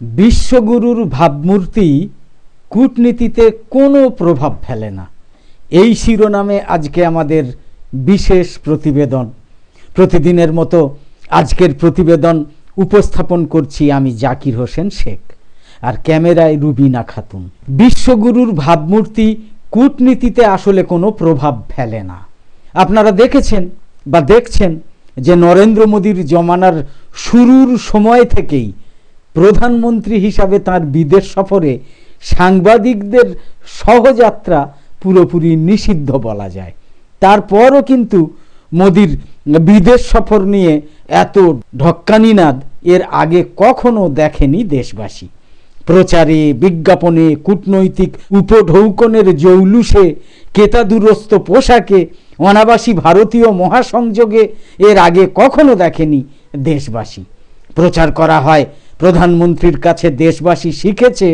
বিশ্বগুরুর ভাবমূর্তি কূটনীতিতে কোনো প্রভাব ফেলে না। এই শিরোনামে আজকে আমাদের বিশেষ প্রতিবেদন। প্রতিদিনের মতো আজকের প্রতিবেদন উপস্থাপন করছি আমি জাকির হোসেন শেখ আর ক্যামেরায় রুবিনা খাতুন। বিশ্বগুরুর ভাবমূর্তি কূটনীতিতে আসলে কোনো প্রভাব ফেলে না। আপনারা দেখেছেন বা দেখছেন যে নরেন্দ্র মোদীর জমানার শুরুর সময় থেকেই প্রধানমন্ত্রী হিসাবে তার বিদেশ সফরে সাংবাদিকদের সহযাত্রা পুরোপুরি নিষিদ্ধ বলা যায়। তারপরও কিন্তু মোদির বিদেশ সফর নিয়ে এত ঢক্কানিনাদ এর আগে কখনো দেখেনি দেশবাসী। প্রচারে, বিজ্ঞাপনে, কূটনৈতিক উপঢৌকনের জৌলুসে কেতাদুরস্ত পোশাকে অনাবাসী ভারতীয় মহাসংযোগে এর আগে কখনো দেখেনি দেশবাসী। প্রচার করা হয় প্রধানমন্ত্রীর কাছে দেশবাসী শিখেছে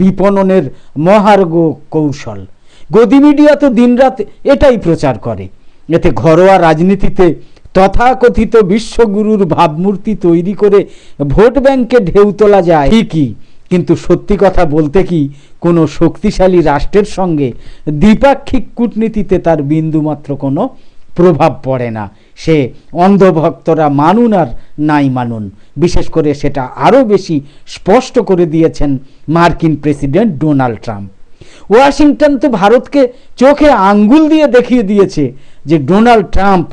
বিপণনের মহার্ঘ কৌশল। গদি মিডিয়া তো দিনরাত এটাই প্রচার করে। এতে ঘরোয়া রাজনীতিতে তথাকথিত বিশ্বগুরুর ভাবমূর্তি তৈরি করে ভোট ব্যাংকে ঢেউ তোলা যায়। ঠিকই, কিন্তু সত্যি কথা বলতে কি, কোনো শক্তিশালী রাষ্ট্রের সঙ্গে দ্বিপাক্ষিক কূটনীতিতে তার বিন্দুমাত্র কোনো প্রভাব পড়ে না। সে অন্ধভক্তরা মানুন আর নাই মানুন। বিশেষ করে সেটা আরও বেশি স্পষ্ট করে দিয়েছেন মার্কিন প্রেসিডেন্ট ডোনাল্ড ট্রাম্প। ওয়াশিংটন তো ভারতকে চোখে আঙ্গুল দিয়ে দেখিয়ে দিয়েছে যে ডোনাল্ড ট্রাম্প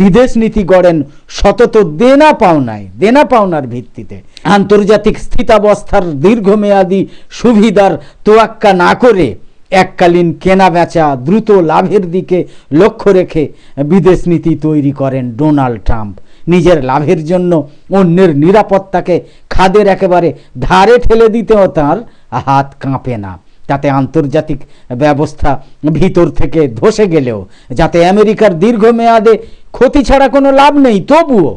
বিদেশ নীতি গড়েন সতত দেনা পাওনায়, দেনা পাওনার ভিত্তিতে। আন্তর্জাতিক স্থিতাবস্থার দীর্ঘমেয়াদী সুবিধার তোয়াক্কা না করে এককালীন কেনা বেচা দ্রুত লাভের দিকে লক্ষ্য রেখে বিদেশ নীতি তৈরি করেন ডোনাল্ড ট্রাম্প। নিজের লাভের জন্য অন্যের নিরাপত্তাকে খাদের একেবারে ধারে ঠেলে দিতেও তার হাত কাঁপে না। তাতে আন্তর্জাতিক ব্যবস্থা ভিতর থেকে ধসে গেলেও, যাতে আমেরিকার দীর্ঘমেয়াদে ক্ষতি ছাড়া কোনো লাভ নেই, তবুও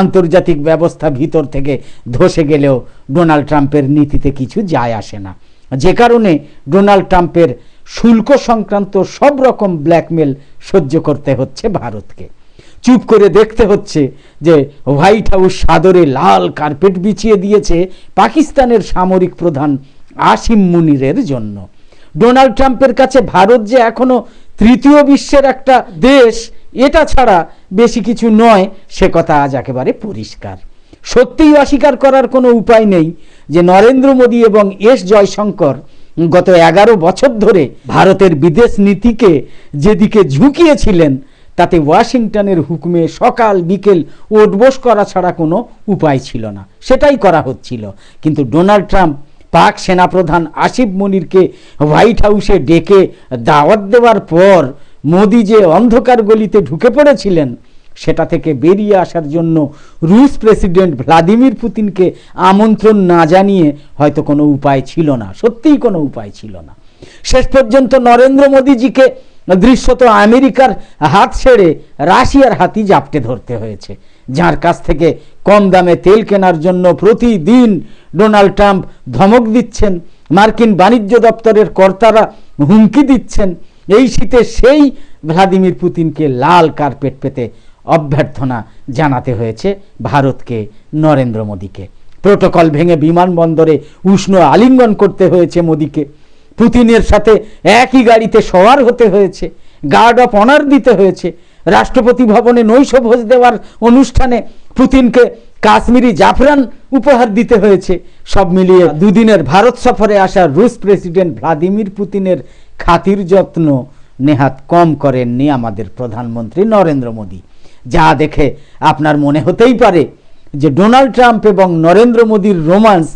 আন্তর্জাতিক ব্যবস্থা ভিতর থেকে ধসে গেলেও ডোনাল্ড ট্রাম্পের নীতিতে কিছু যায় আসে না। যে কারণে ডোনাল্ড ট্রাম্পের শুল্ক সংক্রান্ত সব রকম ব্ল্যাকমেল সহ্য করতে হচ্ছে ভারতকে। চুপ করে দেখতে হচ্ছে যে হোয়াইট হাউস সাদরে লাল কার্পেট বিছিয়ে দিয়েছে পাকিস্তানের সামরিক প্রধান আসিম মুনিরের জন্য। ডোনাল্ড ট্রাম্পের কাছে ভারত যে এখনও তৃতীয় বিশ্বের একটা দেশ, এটা ছাড়া বেশি কিছু নয়, সে কথা আজ একেবারে পরিষ্কার। সত্যিই অস্বীকার করার কোনো উপায় নেই যে নরেন্দ্র মোদী এবং এস জয়শঙ্কর গত এগারো বছর ধরে ভারতের বিদেশ নীতিকে যেদিকে ঝুঁকিয়েছিলেন, তাতে ওয়াশিংটনের হুকুমে সকাল বিকেল ওটবোস করা ছাড়া কোনো উপায় ছিল না। সেটাই করা হচ্ছিল। কিন্তু ডোনাল্ড ট্রাম্প, পাক সেনাপ্রধান আসিফ মনিরকে হোয়াইট হাউসে ডেকে দাওয়াত দেওয়ার পর মোদি যে অন্ধকার গলিতে ঢুকে পড়েছিলেন সেটা থেকে বেরিয়ে আসার জন্য রুশ প্রেসিডেন্ট ভ্লাদিমির পুতিনকে আমন্ত্রণ না জানিয়ে হয়তো কোনো উপায় ছিল না, সত্যিই কোনো উপায় ছিল না। শেষ পর্যন্ত নরেন্দ্র মোদীজিকে দৃশ্যত আমেরিকার হাত ছেড়ে রাশিয়ার হাতি জাপটে ধরতে হয়েছে, যার কাছ থেকে কম দামে তেল কেনার জন্য প্রতিদিন ডোনাল্ড ট্রাম্প ধমক দিচ্ছেন, মার্কিন বাণিজ্য দপ্তরের কর্তারা হুমকি দিচ্ছেন। এই শীতে সেই ভ্লাদিমির পুতিনকে লাল কার্পেট পেতে অভ্যর্থনা জানাতে হয়েছে ভারতকে, নরেন্দ্র মোদীকে। প্রোটোকল ভেঙে বিমানবন্দরে উষ্ণ আলিঙ্গন করতে হয়েছে মোদীকে। পুতিনের সাথে একই গাড়িতে সওয়ার হতে হয়েছে। গার্ড অফ অনার দিতে হয়েছে। রাষ্ট্রপতি ভবনে নৈশভোজ দেওয়ার অনুষ্ঠানে পুতিনকে কাশ্মীরি জাফরান উপহার দিতে হয়েছে। সব মিলিয়ে দুদিনের ভারত সফরে আসা রুশ প্রেসিডেন্ট ভ্লাদিমির পুতিনের খাতির যত্ন নেহাত কম করেননি আমাদের প্রধানমন্ত্রী নরেন্দ্র মোদী। যা দেখে আপনার মনে হতেই পারে যে ডোনাল্ড ট্রাম্প এবং নরেন্দ্র মোদীর রোমান্স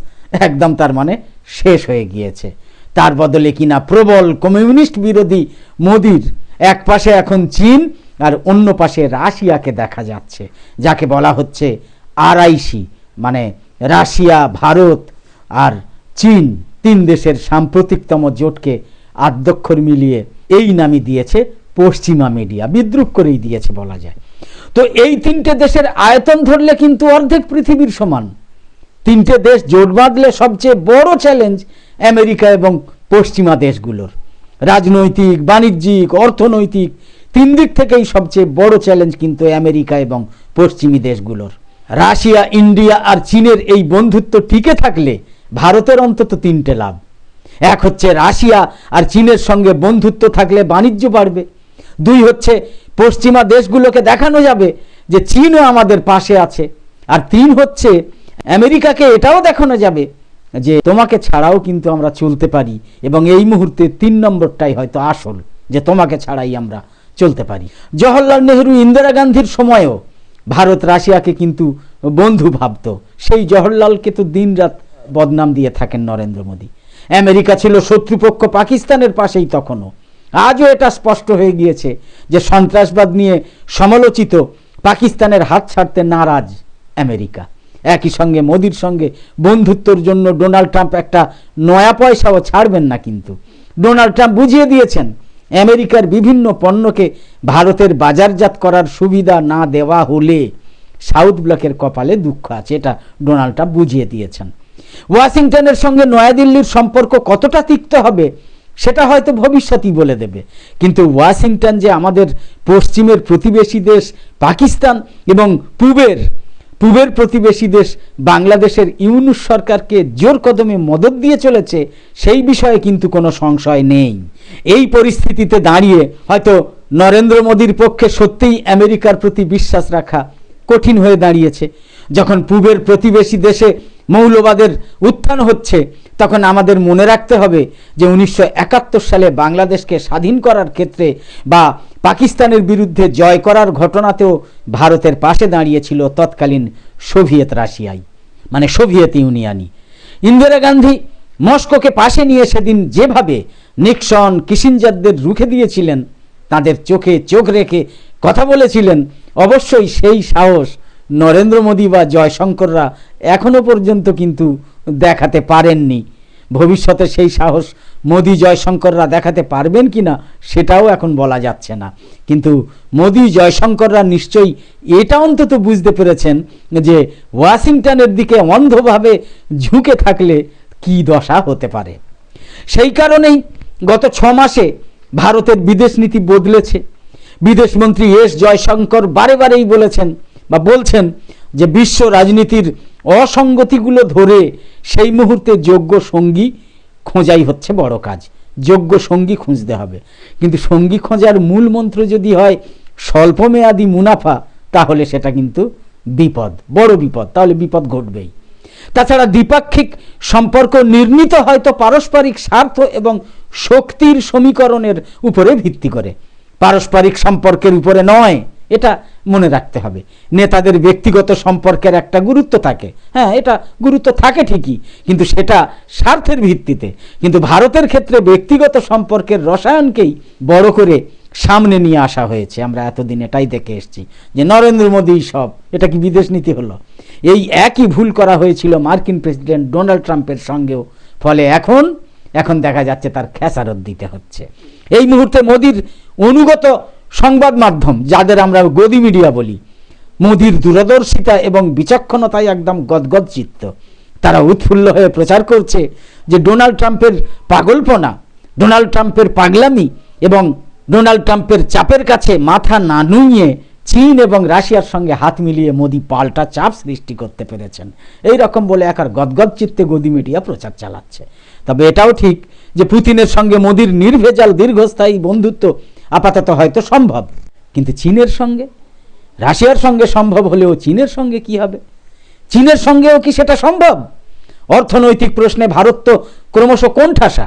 একদম তার মানে শেষ হয়ে গিয়েছে। তার বদলে কিনা প্রবল কমিউনিস্ট বিরোধী মোদির এক পাশে এখন চীন আর অন্য পাশে রাশিয়াকে দেখা যাচ্ছে, যাকে বলা হচ্ছে আরআইসি মানে রাশিয়া, ভারত আর চীন, তিন দেশের সাম্প্রতিকতম জোটকে আদ্যক্ষর মিলিয়ে এই নামই দিয়েছে পশ্চিমা মিডিয়া, বিদ্রুপ করেই দিয়েছে বলা যায়। তো এই তিনটে দেশের আয়তন ধরলে কিন্তু অর্ধেক পৃথিবীর সমান। তিনটে দেশ জোট বাঁধলে সবচেয়ে বড় চ্যালেঞ্জ আমেরিকা এবং পশ্চিমা দেশগুলোর। রাজনৈতিক, বাণিজ্যিক, অর্থনৈতিক, তিন দিক থেকেই সবচেয়ে বড় চ্যালেঞ্জ কিন্তু আমেরিকা এবং পশ্চিমী দেশগুলোর। রাশিয়া, ইন্ডিয়া আর চীনের এই বন্ধুত্ব টিকে থাকলে ভারতের অন্তত তিনটে লাভ। এক হচ্ছে রাশিয়া আর চীনের সঙ্গে বন্ধুত্ব থাকলে বাণিজ্য বাড়বে। দুই হচ্ছে পশ্চিমা দেশগুলোকে দেখানো যাবে যে চীনও আমাদের পাশে আছে। আর তিন হচ্ছে, আমেরিকাকে এটাও দেখানো যাবে যে তোমাকে ছাড়াও কিন্তু আমরা চলতে পারি। এবং এই মুহূর্তে তিন নম্বরটাই হয়তো আসল, যে তোমাকে ছাড়াই আমরা চলতে পারি। জওহরলাল নেহরু ইন্দিরা গান্ধীর সময়ও ভারত রাশিয়াকে কিন্তু বন্ধু ভাবত। সেই জওহরলালকে তো দিনরাত বদনাম দিয়ে থাকেন নরেন্দ্র মোদী। আমেরিকা ছিল শত্রুপক্ষ পাকিস্তানের পাশেই তখনও। আজও এটা স্পষ্ট হয়ে গিয়েছে যে সন্ত্রাসবাদ নিয়ে সমালোচিত পাকিস্তানের হাত ছাড়তে নারাজ আমেরিকা। একই সঙ্গে মোদির সঙ্গে বন্ধুত্বর জন্য ডোনাল্ড ট্রাম্প একটা নয়া পয়সাও ছাড়বেন না কিন্তু। ডোনাল্ড ট্রাম্প বুঝিয়ে দিয়েছেন, আমেরিকার বিভিন্ন পণ্যকে ভারতের বাজারজাত করার সুবিধা না দেওয়া হলে সাউথ ব্লকের কপালে দুঃখ আছে, এটা ডোনাল্ড ট্রাম্প বুঝিয়ে দিয়েছেন। ওয়াশিংটনের সঙ্গে নয়াদিল্লির সম্পর্ক কতটা তিক্ত হবে সেটা হয়তো ভবিষ্যতই বলে দেবে। কিন্তু ওয়াশিংটন যে আমাদের পশ্চিমের প্রতিবেশী দেশ পাকিস্তান এবং পূবের পূবের প্রতিবেশী দেশ বাংলাদেশের ইউনুস সরকারকে জোর কদমে মদত দিয়ে চলেছে, সেই বিষয়ে কিন্তু কোনো সংশয় নেই। এই পরিস্থিতিতে দাঁড়িয়ে হয়তো নরেন্দ্র মোদীর পক্ষে সত্যিই আমেরিকার প্রতি বিশ্বাস রাখা কঠিন হয়ে দাঁড়িয়েছে। যখন পূবের প্রতিবেশী দেশে মৌলবাদের উত্থান হচ্ছে তখন আমাদের মনে রাখতে হবে যে উনিশশো একাত্তর সালে বাংলাদেশকে স্বাধীন করার ক্ষেত্রে বা পাকিস্তানের বিরুদ্ধে জয় করার ঘটনাতেও ভারতের পাশে দাঁড়িয়েছিল তৎকালীন সোভিয়েত রাশিয়াই মানে সোভিয়েত ইউনিয়নই। ইন্দিরা গান্ধী মস্কোকে পাশে নিয়ে সেদিন যেভাবে নিক্সন, কিসিঞ্জারদের রুখে দিয়েছিলেন, তাদের চোখে চোখ রেখে কথা বলেছিলেন, অবশ্যই সেই সাহস নরেন্দ্র মোদী বা জয়শঙ্কররা এখনও পর্যন্ত কিন্তু দেখাতে পারেননি। ভবিষ্যতে সেই সাহস মোদী জয়শঙ্কররা দেখাতে পারবেন কি না, সেটাও এখন বলা যাচ্ছে না। কিন্তু মোদী জয়শঙ্কররা নিশ্চয়ই এটা অন্তত বুঝতে পেরেছেন যে ওয়াশিংটনের দিকে অন্ধভাবে ঝুঁকে থাকলে কি দশা হতে পারে। সেই কারণেই গত ছ মাসে ভারতের বিদেশ নীতি বদলেছে। বিদেশমন্ত্রী এস জয়শঙ্কর বারে বারেই বলেছেন বা বলছেন যে বিশ্ব রাজনীতির অসঙ্গতিগুলো ধরে সেই মুহূর্তে যোগ্য সঙ্গী খোঁজাই হচ্ছে বড় কাজ। যোগ্য সঙ্গী খুঁজতে হবে। কিন্তু সঙ্গী খোঁজার মূল মন্ত্র যদি হয় স্বল্পমেয়াদী মুনাফা, তাহলে সেটা কিন্তু বিপদ, বড় বিপদ, তাহলে বিপদ ঘটবেই। তাছাড়া দ্বিপাক্ষিক সম্পর্ক নির্মিত হয়তো পারস্পরিক স্বার্থ এবং শক্তির সমীকরণের উপরে ভিত্তি করে। পারস্পরিক সম্পর্কের উপরে নয় এটা মনে রাখতে হবে। নেতাদের ব্যক্তিগত সম্পর্কের একটা গুরুত্ব থাকে। হ্যাঁ এটা গুরুত্ব থাকে ঠিকই, কিন্তু সেটা স্বার্থের ভিত্তিতে। কিন্তু ভারতের ক্ষেত্রে ব্যক্তিগত সম্পর্কের রসায়নকেই বড় করে সামনে নিয়ে আসা হয়েছে। আমরা এতদিন এটাই দেখে এসেছি যে নরেন্দ্র মোদী সব, এটা কি বিদেশ নীতি হলো? এই একই ভুল করা হয়েছিল মার্কিন প্রেসিডেন্ট ডোনাল্ড ট্রাম্পের সঙ্গেও। ফলে এখন এখন দেখা যাচ্ছে তার খেসারত দিতে হচ্ছে। এই মুহূর্তে মোদির অনুগত সংবাদ মাধ্যম, যাদের আমরা গদি মিডিয়া বলি। মোদির দূরদর্শিতা এবং বিচক্ষণতায় একদম গদগদ চিত্ত। তারা উৎফুল্ল হয়ে প্রচার করছে যে ডোনাল্ড ট্রাম্পের পাগলপনা, ডোনাল্ড ট্রাম্পের পাগলামি এবং ডোনাল্ড ট্রাম্পের চাপের কাছে মাথা না নুইয়ে চীন এবং রাশিয়ার সঙ্গে হাত মিলিয়ে মোদি পাল্টা চাপ সৃষ্টি করতে পেরেছেন। এই রকম বলে একার গদগদ চিত্তে গদি মিডিয়া প্রচার চালাচ্ছে। তবে এটাও ঠিক যে পুতিনের সঙ্গে মোদির নির্ভেজাল দীর্ঘস্থায়ী বন্ধুত্ব আপাতত হয়তো সম্ভব। কিন্তু চীনের সঙ্গে, রাশিয়ার সঙ্গে সম্ভব হলেও চীনের সঙ্গে কি হবে? চীনের সঙ্গেও কি সেটা সম্ভব? অর্থনৈতিক প্রশ্নে ভারত তো ক্রমশ কোণঠাসা।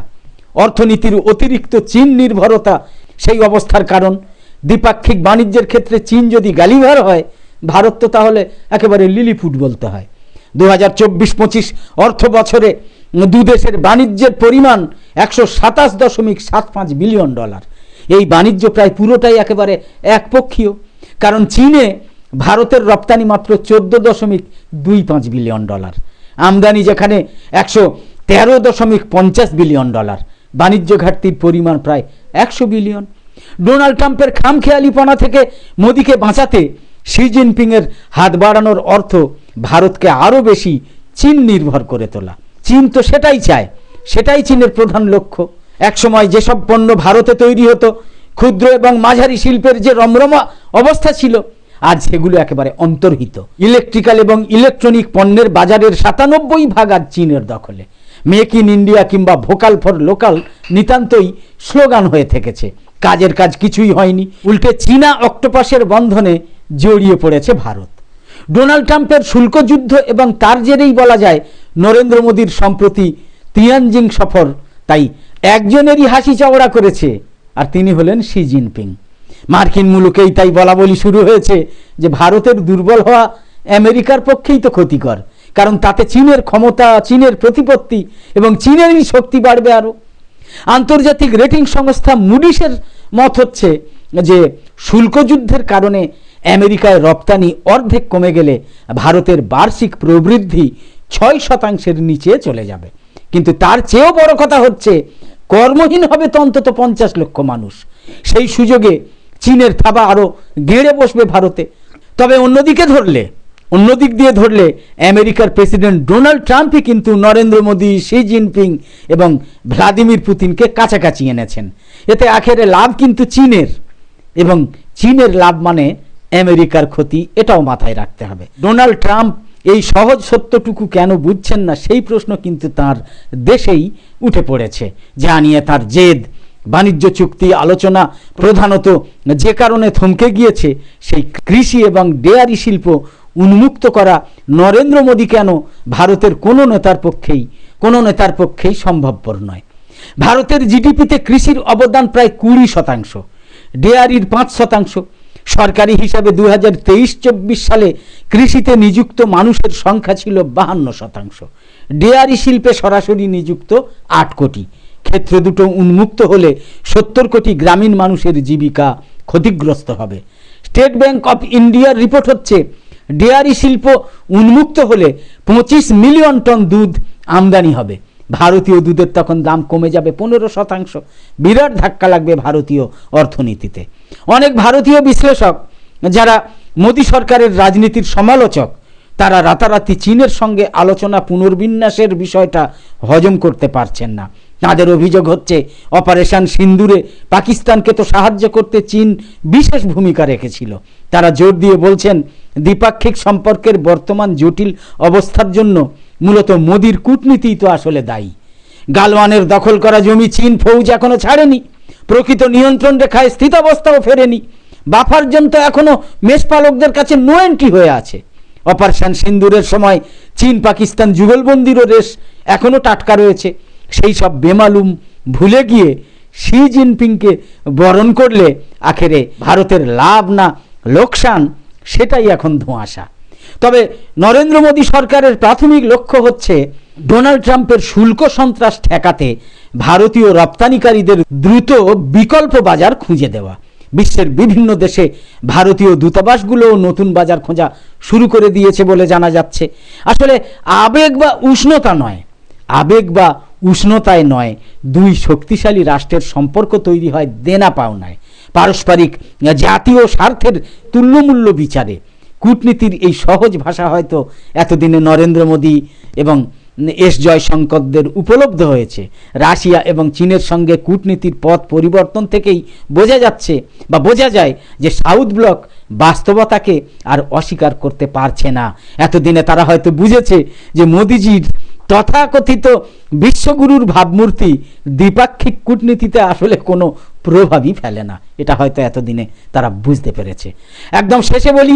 অর্থনীতির অতিরিক্ত চীন নির্ভরতা সেই অবস্থার কারণ। দ্বিপাক্ষিক বাণিজ্যের ক্ষেত্রে চীন যদি গালিভার হয়, ভারত তো তাহলে একেবারে লিলিপুট বলতে হয়। দু হাজার চব্বিশ পঁচিশ অর্থ বছরে দু দেশের বাণিজ্যের পরিমাণ একশো সাতাশ দশমিক সাত পাঁচ বিলিয়ন ডলার। এই বাণিজ্য প্রায় পুরোটাই একেবারে একপক্ষীয়। কারণ চীনে ভারতের রপ্তানি মাত্র চোদ্দ দশমিক দুই পাঁচ বিলিয়ন ডলার। আমদানি যেখানে একশো তেরো দশমিক পঞ্চাশ বিলিয়ন ডলার। বাণিজ্য ঘাটতির পরিমাণ প্রায় একশো বিলিয়ন। ডোনাল্ড ট্রাম্পের খামখেয়ালিপনা থেকে মোদিকে বাঁচাতে শি জিনপিংয়ের হাত বাড়ানোর অর্থ ভারতকে আরও বেশি চীন নির্ভর করে তোলা। চীন তো সেটাই চায়, সেটাই চীনের প্রধান লক্ষ্য। একসময় যেসব পণ্য ভারতে তৈরি হতো, ক্ষুদ্র এবং মাঝারি শিল্পের যে রমরমা অবস্থা ছিল, আজ সেগুলো একেবারে অন্তর্হিত। ইলেকট্রিক্যাল এবং ইলেকট্রনিক পণ্যের বাজারের সাতানব্বই ভাগ আজ চীনের দখলে। মেক ইন ইন্ডিয়া কিংবা ভোকাল ফর লোকাল নিতান্তই স্লোগান হয়ে থেকেছে। কাজের কাজ কিছুই হয়নি, উল্টে চীনা অক্টোপাসের বন্ধনে জড়িয়ে পড়েছে ভারত। ডোনাল্ড ট্রাম্পের শুল্ক যুদ্ধ এবং তার জেরেই বলা যায়, নরেন্দ্র মোদীর সম্প্রতি তিয়ানজিং সফর, তাই একজনেরই হাসি চওড়া করেছে, আর তিনি হলেন শি জিনপিং। মার্কিন মুলুকেই তাই বলা বলি শুরু হয়েছে যে ভারতের দুর্বল হওয়া আমেরিকার পক্ষেই তো ক্ষতিকর, কারণ তাতে চীনের ক্ষমতা, চীনের প্রতিপত্তি এবং চীনেরই শক্তি বাড়বে আরও। আন্তর্জাতিক রেটিং সংস্থা মুডিসের মত হচ্ছে যে শুল্কযুদ্ধের কারণে আমেরিকায় রপ্তানি অর্ধেক কমে গেলে ভারতের বার্ষিক প্রবৃদ্ধি ছয় শতাংশের নিচে চলে যাবে। কিন্তু তার চেয়েও বড় কথা হচ্ছে কর্মহীন হবে তো অন্তত পঞ্চাশ লক্ষ মানুষ। সেই সুযোগে চীনের থাবা আরও গেড়ে বসবে ভারতে। তবে অন্যদিকে ধরলে, অন্যদিক দিয়ে ধরলে আমেরিকার প্রেসিডেন্ট ডোনাল্ড ট্রাম্পই কিন্তু নরেন্দ্র মোদী, শি জিনপিং এবং ভ্লাদিমির পুতিনকে কাছাকাছি এনেছেন। এতে আখেরে লাভ কিন্তু চীনের এবং চীনের লাভ মানে আমেরিকার ক্ষতি এটাও মাথায় রাখতে হবে। ডোনাল্ড ট্রাম্প এই সহজ সত্যটুকু কেন বুঝছেন না? সেই প্রশ্ন কিন্তু তার দেশেই উঠে পড়েছে। যা নিয়ে তার জেদ, বাণিজ্য চুক্তি, আলোচনা প্রধানত যে কারণে থমকে গিয়েছে, সেই কৃষি এবং ডেয়ারি শিল্প উন্মুক্ত করা নরেন্দ্র মোদী কেন ভারতের কোনো নেতার পক্ষেই, কোনো নেতার পক্ষেই সম্ভবপর নয়। ভারতের জিডিপিতে কৃষির অবদান প্রায় কুড়ি শতাংশ, ডেয়ারির পাঁচ শতাংশ সরকারি হিসাবে দু হাজার তেইশ চব্বিশ সালে কৃষিতে নিযুক্ত মানুষের সংখ্যা ছিল বাহান্ন শতাংশ। ডেয়ারি শিল্পে সরাসরি নিযুক্ত আট কোটি। ক্ষেত্র দুটো উন্মুক্ত হলে সত্তর কোটি গ্রামীণ মানুষের জীবিকা ক্ষতিগ্রস্ত হবে। স্টেট ব্যাংক অফ ইন্ডিয়ার রিপোর্ট হচ্ছে, ডেয়ারি শিল্প উন্মুক্ত হলে পঁচিশ মিলিয়ন টন দুধ আমদানি হবে। ভারতীয় দুধের তখন দাম কমে যাবে পনেরো শতাংশ। বিরাট ধাক্কা লাগবে ভারতীয় অর্থনীতিতে। অনেক ভারতীয় বিশ্লেষক, যারা মোদী সরকারের রাজনীতির সমালোচক, তারা রাতারাতি চীনের সঙ্গে আলোচনা পুনর্বিন্যাসের বিষয়টা হজম করতে পারছেন না। তাদের অভিযোগ হচ্ছে, অপারেশন সিন্দুরে পাকিস্তানকে তো সাহায্য করতে চীন বিশেষ ভূমিকা রেখেছিল। তারা জোর দিয়ে বলছেন, দ্বিপাক্ষিক সম্পর্কের বর্তমান জটিল অবস্থার জন্য মূলত মোদির কূটনীতিই তো আসলে দায়ী। গালওয়ানের দখল করা জমি চীন ফৌজ এখনও ছাড়েনি। প্রকৃত নিয়ন্ত্রণ রেখায় স্থিতাবস্থাও ফেরেনি। বাফার জন্য এখনও মেষপালকদের কাছে নো এন্ট্রি হয়ে আছে। অপারেশন সিন্দুরের সময় চীন পাকিস্তান যুগলবন্দিরও রেশ এখনও টাটকা রয়েছে। সেই সব বেমালুম ভুলে গিয়ে শি জিনপিংকে বরণ করলে আখেরে ভারতের লাভ না লোকসান, সেটাই এখন ধোঁয়াশা। তবে নরেন্দ্র মোদী সরকারের প্রাথমিক লক্ষ্য হচ্ছে ডোনাল্ড ট্রাম্পের শুল্ক সন্ত্রাস ঠেকাতে ভারতীয় রপ্তানিকারীদের দ্রুত বিকল্প বাজার খুঁজে দেওয়া। বিশ্বের বিভিন্ন দেশে ভারতীয় দূতাবাসগুলোও নতুন বাজার খোঁজা শুরু করে দিয়েছে বলে জানা যাচ্ছে। আসলে আবেগ বা উষ্ণতা নয়, আবেগ বা উষ্ণতায় নয়, দুই শক্তিশালী রাষ্ট্রের সম্পর্ক তৈরি হয় দেনা পাওনায়। পারস্পরিক জাতীয় স্বার্থের তুল্যমূল্য বিচারে। কূটনীতির এই সহজ ভাষা হয়তো এতদিনে নরেন্দ্র মোদী এবং এস জয়শঙ্করদের উপলব্ধ হয়েছে। রাশিয়া এবং চীনের সঙ্গে কূটনীতির পথ পরিবর্তন থেকেই বোঝা যাচ্ছে বা বোঝা যায় যে সাউথ ব্লক বাস্তবতাকে আর অস্বীকার করতে পারছে না। এতদিনে তারা হয়তো বুঝেছে যে মোদিজির তথাকথিত বিশ্বগুরুর ভাবমূর্তি দ্বিপাক্ষিক কূটনীতিতে আসলে কোনো প্রভাবই ফেলে না। এটা হয়তো এতদিনে তারা বুঝতে পেরেছে। একদম শেষে বলি